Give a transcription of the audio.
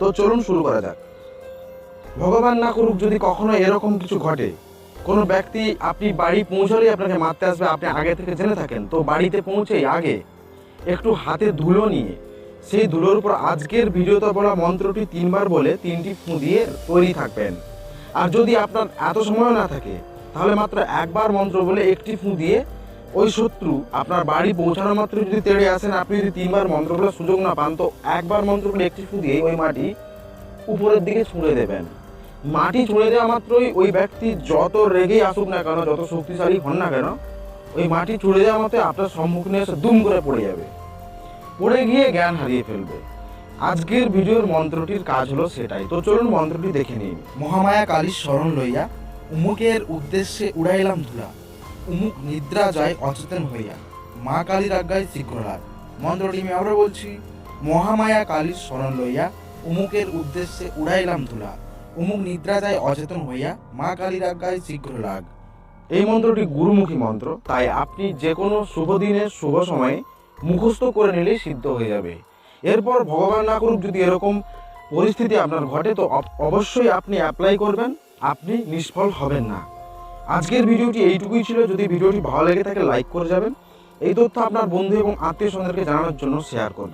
তো চলুন শুরু করা যাক। ভগবান না করুক যদি কখনো এরকম কিছু ঘটে। কোনো ব্যক্তি আপনি বাড়ি পৌঁছালেই আপনাকে মারতে আসবে, আপনি আগে থেকে জেনে থাকেন। তো বাড়িতে পৌঁছেই আগে একটু হাতে ধুলো নিয়ে, সেই ধুলোর উপর আজকের ভিডিওতে বলা মন্ত্রটি তিনবার বলে তিনটি ফু দিয়ে তৈরি থাকবেন। আর যদি আপনার এত সময় না থাকে, তাহলে মাত্র একবার মন্ত্র বলে একটি ফু দিয়ে ওই শত্রু আপনার বাড়ি পৌঁছানো মাত্র যদি তেড়ে আসেন, আপনি যদি তিনবার মন্ত্র বলার সুযোগ না পান, তো একবার মন্ত্র বলে একটি ফু দিয়ে ওই মাটি উপরের দিকে ছুঁড়ে দেবেন। মাটি ছুঁড়ে দেওয়া মাত্রই ওই ব্যক্তি যত রেগেই আসুক না কেন, যত শক্তিশালী হন না কেন, ওই মাটি ছুঁড়ে দেওয়া মাত্রই আপনার সম্মুখীন এসে দুম করে পড়ে যাবে। পড়ে গিয়ে জ্ঞান হারিয়ে ফেলবে। আজকের ভিডিওর মন্ত্রটির কাজ হলো সেটাই। তো চলুন মন্ত্রটি দেখে নিন মহামায়া কালীর স্মরণ লইয়া উমুকের উদ্দেশ্যে উড়াইলাম ধুলা। উমুক নিদ্রা যায় অচেতন হইয়া। মা কালীর আজ্ঞায় শীঘ্র লাগ মন্ত্রটি আমি আবার বলছি, মহামায়া কালীর স্মরণ লইয়া উমুকের উদ্দেশ্যে উড়াইলাম ধুলা। উমুক নিদ্রা যায় অচেতন হইয়া মা কালীর আজ্ঞায় শীঘ্র লাগ এই মন্ত্রটি গুরুমুখী মন্ত্র, তাই আপনি যে কোনো শুভ দিনের শুভ সময়ে মুখস্থ করে নিলেই সিদ্ধ হয়ে যাবে। এরপর ভগবান না করুক যদি এরকম পরিস্থিতি আপনার ঘটে, তো অবশ্যই আপনি অ্যাপ্লাই করবেন, আপনি নিষ্ফল হবেন না। আজকের ভিডিওটি এইটুকুই ছিল। যদি ভিডিওটি ভালো লেগে থাকে, লাইক করে যাবেন। এই তথ্য আপনার বন্ধু এবং আত্মীয় স্বজনকে জানানোর জন্য শেয়ার করবেন।